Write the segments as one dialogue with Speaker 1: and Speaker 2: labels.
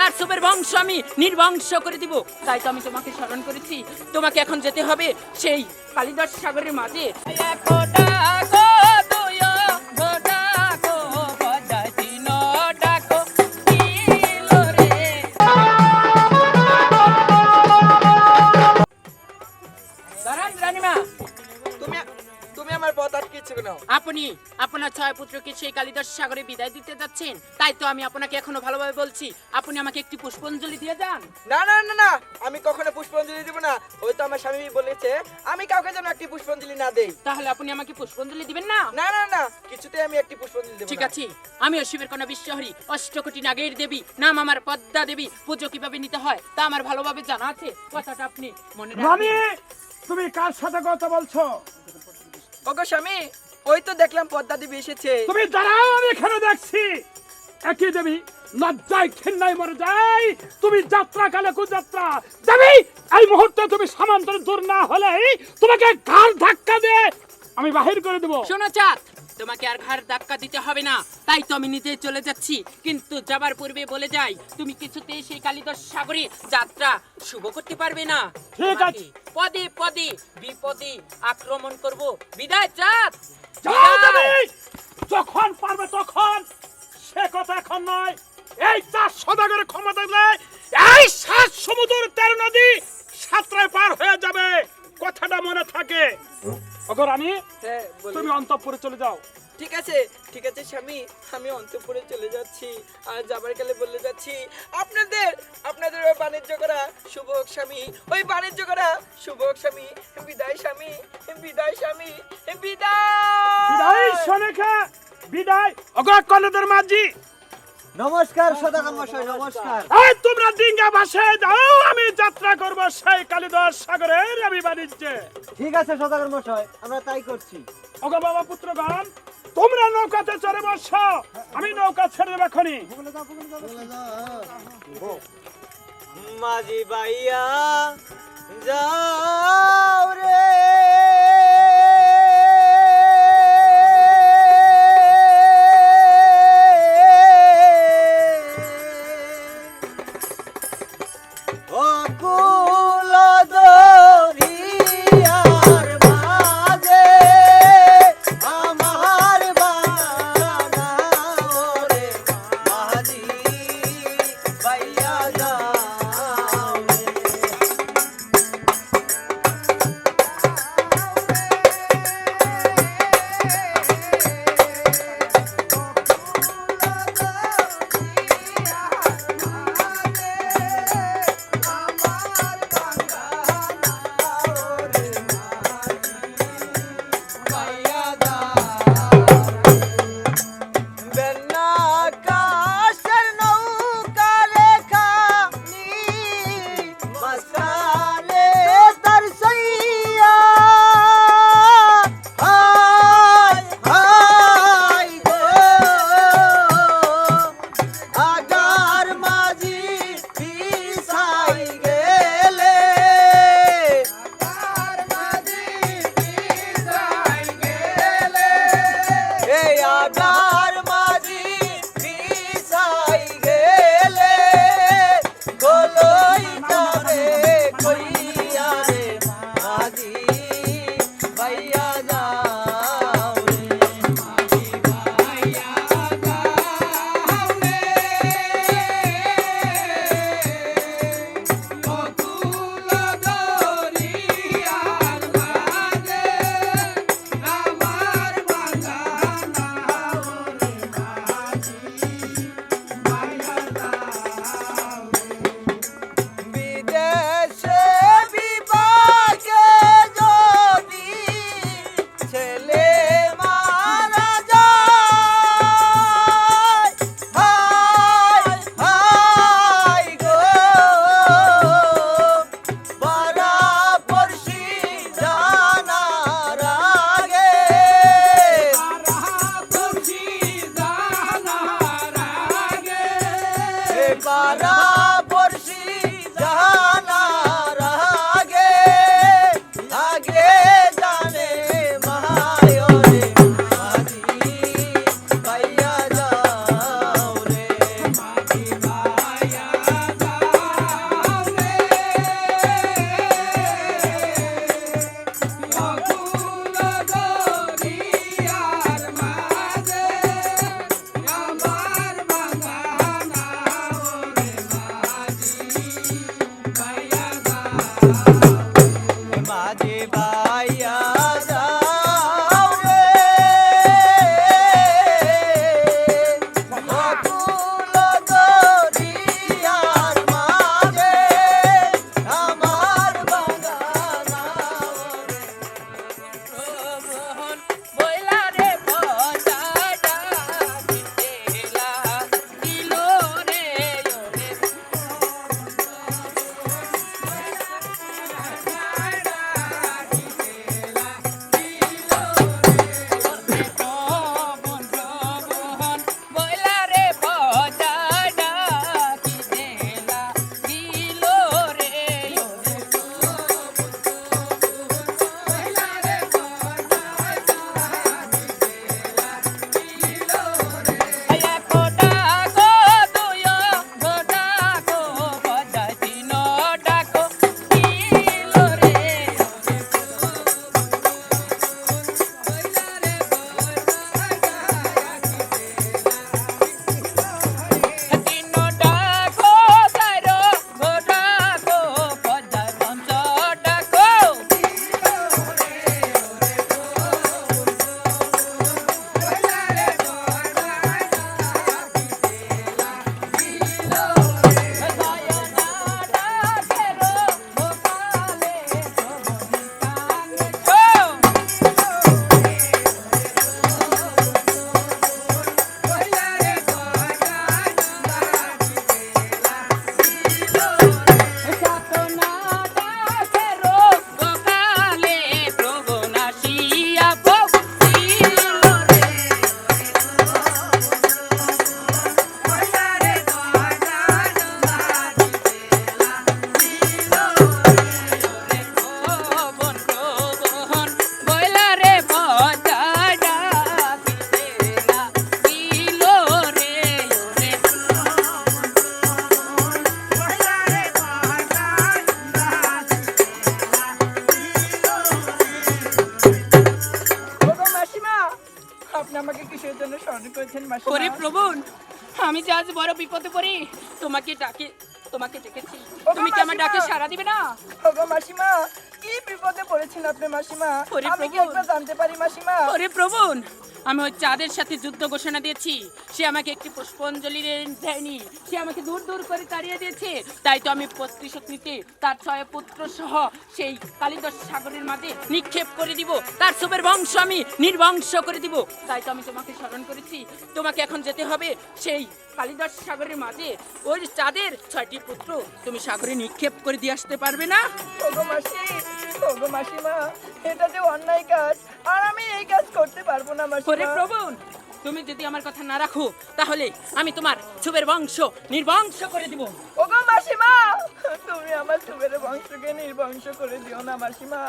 Speaker 1: তার বংশ আমি নির্বংশ করে দিব। তাই তো আমি তোমাকে স্মরণ করেছি। তোমাকে এখন যেতে হবে সেই কালিদাস সাগরের মাঝে। আপনি আপনার ছয় পুত্রকে সেই কালিদাস সাগরে বিদায় দিতে যাচ্ছেন? তাই তো আমি আপনাকে এখনও ভালোভাবে বলছি আপনি আমাকে একটি পুষ্পাঞ্জলি দিয়ে যান।
Speaker 2: না না না না আমি কখনো পুষ্পাঞ্জলি দিব না। ওই তো আমার স্বামী বলেছে আমি কাউকে যেন একটি পুষ্পাঞ্জলি না দেই।
Speaker 1: তাহলে আপনি আমাকে পুষ্পাঞ্জলি দিবেন না?
Speaker 2: না না না কিছুতে আমি একটি পুষ্পাঞ্জলি দেব
Speaker 1: ঠিক আছে আমি শিবের কন্যা বিশ্বহরি অষ্টকোটি নাগের দেবী নাম আমার পদ্মা দেবী পুজো কীভাবে নিতে হয় তা আমার ভালোভাবে জানা আছে। কথাটা আপনি মনে রাখবেন।
Speaker 3: তুমি কার সাথে কথা বলছো?
Speaker 2: ওগো স্বামী ওই তো দেখলাম পদ্মা দেবী এসেছে।
Speaker 3: তুমি দাঁড়াও আমি এখানে দেখছি। একই দেবী লজ্জায় ঘেন্নায় মরে যাই তুমি যাত্রা কালে কুযাত্রা। দেবী এই মুহূর্তে তুমি সামান্তর দূর না হলেই তোমাকে ঘাড় ধাক্কা দিয়ে আমি বাহির করে দেবো।
Speaker 1: শোনো চাঁদ তোমাকে আর ঘাড় ধাক্কা দিতে হবে না। তাই তো আমি নিজে চলে যাচ্ছি। কিন্তু যাবার পূর্বে বলে যাই তুমি কিছুতেই সেই কালিদাস সাগরে যাত্রা শুভ করতে পারবে না।
Speaker 3: ঠিক আছে।
Speaker 1: পদে পদে বিপদে আক্রমণ করব। বিদায় চাঁদ!
Speaker 3: যখন পারবে তখন! সে কথা এখন নয়। এই চার সদাগরের ক্ষমতা দিলে এই সাত সমুদ্র তেরো নদী সাতটায় পার হয়ে যাবে। কথাটা মনে থাকে। অগর আমি
Speaker 2: হ্যাঁ
Speaker 3: তুমি অন্তঃপুরে চলে যাও।
Speaker 2: ঠিক আছে ঠিক আছে স্বামী আমি অন্তপুরে চলে যাচ্ছি। আর যাবার কালে বলে যাচ্ছি আপনাদের আপনাদের ওই বাণিজ্য করা শুভ হোক স্বামী ওই বাণিজ্য করা শুভ হোক স্বামী বিদায় স্বামী বিদায় স্বামী বিদায়!
Speaker 3: বিদায় কলেদের মাঝি।
Speaker 4: নমস্কার সদাগর মশাই নমস্কার।
Speaker 3: এই তোমরা ডিঙ্গা ভাসে যাও আমি যাত্রা করব সেই কালিদাস সাগরের আমি বাণিজ্যে
Speaker 4: ঠিক আছে সদাগর মশাই আমরা তাই করছি।
Speaker 3: অগ বাবা পুত্রগণ তোমরা নৌকাতে চড়ে বস। আমি নৌকা ছেড়ে দেবো এখনই
Speaker 4: মাঝি বাইয়া যাও রে। Barbara. আপনি আমাকে কিসের জন্য স্মরণ করেছেন ওরে
Speaker 1: প্রবণ আমি যে আজ বড় বিপদে পড়ি তোমাকে ডাকে তোমাকে ডেকেছি। তুমি কি আমার ডাকে সাড়া দিবে না?
Speaker 2: ওগো মাসিমা কি বিপদে পড়েছিলেন আপনি মাসিমা? আমি কি একবার জানতে পারি মাসিমা?
Speaker 1: ওরে প্রবণ আমি ওই চাঁদের সাথে যুদ্ধ ঘোষণা দিয়েছি। সে আমাকে একটি পুষ্পাঞ্জলি দেয়নি। সে আমাকে দূর দূর করে তাড়িয়ে দিয়েছে। তাই তো আমি প্রতিশোধ নিতে তার ছয় পুত্র সহ সেই কালিদাস সাগরের মাঝে নিক্ষেপ করে দিব। তার সুবের বংশ আমি নির্বংশ করে দিব। তাই তো আমি তোমাকে স্মরণ করেছি। তোমাকে এখন যেতে হবে সেই কালিদাস সাগরের মাঝে। ওই চাঁদের ছয়টি পুত্র তুমি সাগরে নিক্ষেপ করে দিয়ে আসতে পারবে না?
Speaker 2: ওগো মাসি মাসিমা এটা যে অন্যায় কাজ আর আমি এই কাজ করতে পারব না
Speaker 1: ওরে
Speaker 2: মাসিমা
Speaker 1: প্রবণ তুমি যদি আমার কথা না রাখো তাহলে আমি তোমার ছুবের বংশ নির্বংশ করে দিব।
Speaker 2: ওগো মাসিমা তুমি আমার সুবের বংশকে নির্বংশ করে দিও না মাসিমা।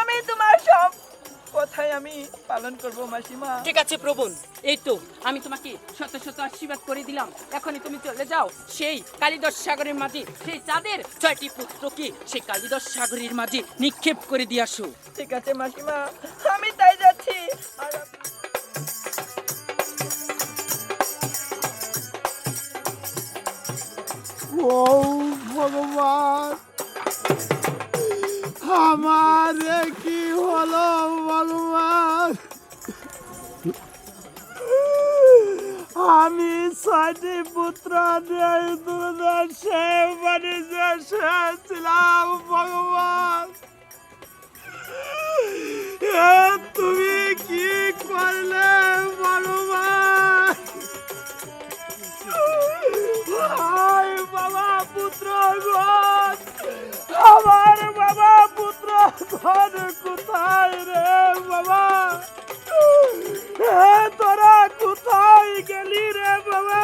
Speaker 2: আমি তোমার সব কথাই আমি পালন করব মাসিমা।
Speaker 1: ঠিক আছে প্রবণ। এই তো আমি তোমাকে শত শত আশীর্বাদ করে দিলাম। এখনই তুমি চলে যাও। সেই কালিদস সাগরের মাঝে সেই চাঁদের ছয়টি পুত্রকে সেই কালিদস সাগরের মাঝে নিক্ষেপ করে দিয়ে আসো।
Speaker 2: ঠিক আছে মাসিমা। আমি তাই যাচ্ছি। আর
Speaker 3: ও ভগবান! ছিলাম ভগবান তুমি কি করলে ভগবান বাবা পুত্র আমার বাবা পুত্র গণ কোথায় রে বাবা তোরা কোথায় গেলি রে বাবা?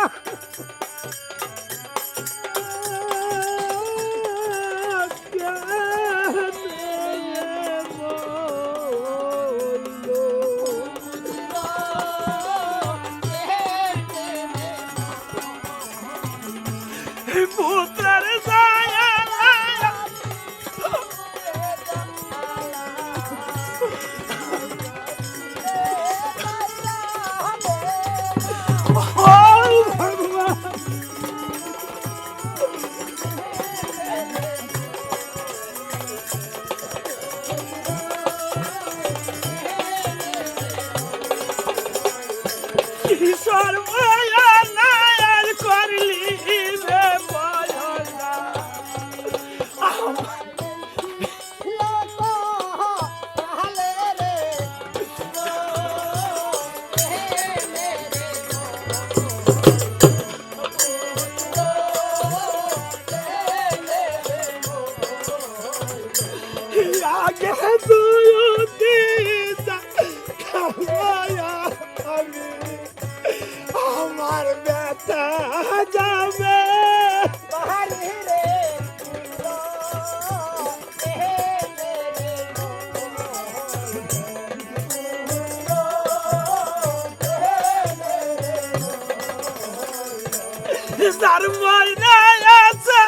Speaker 3: যার ময়না আছে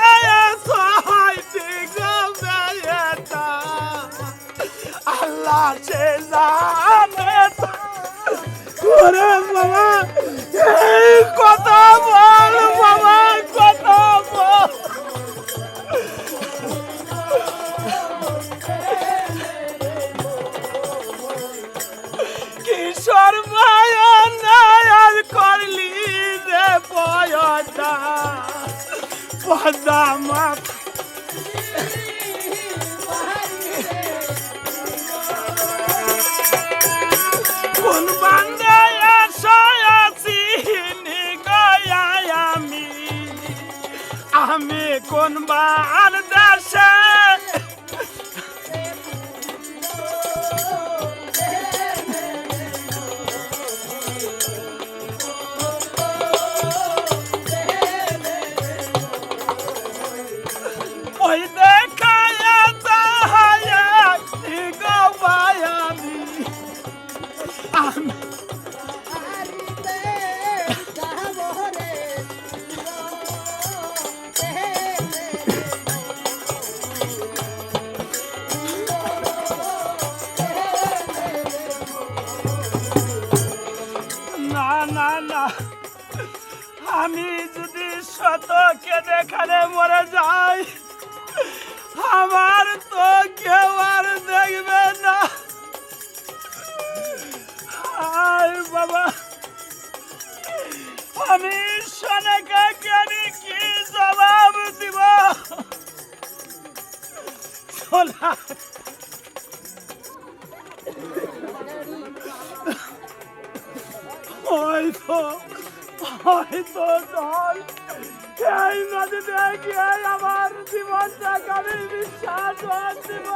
Speaker 3: গবেটা আল্লাহ সে জানে। ওরে বাবা এই কথা বল কোন বার দেশে? শত কেঁদে মরে যাই, আমার তো কেউ আর দেখবে না। আয় বাবা, আমি সোনাকে আমি কি জবাব দিব? সোনা। হয়তো হয়তো জল এই নদীতে গিয়ে আমার জীবনটাকে আমি বিশ্বাস দিব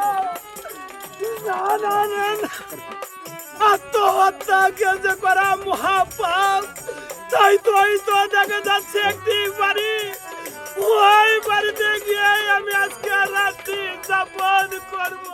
Speaker 3: না না না না। আত্মহত্যাকে যে করা মহাপাপ তাই তো তো দেখা যাচ্ছে একটি বাড়ি ওই বাড়িতে গিয়ে আমি আজকে রাত্রি যাপন করব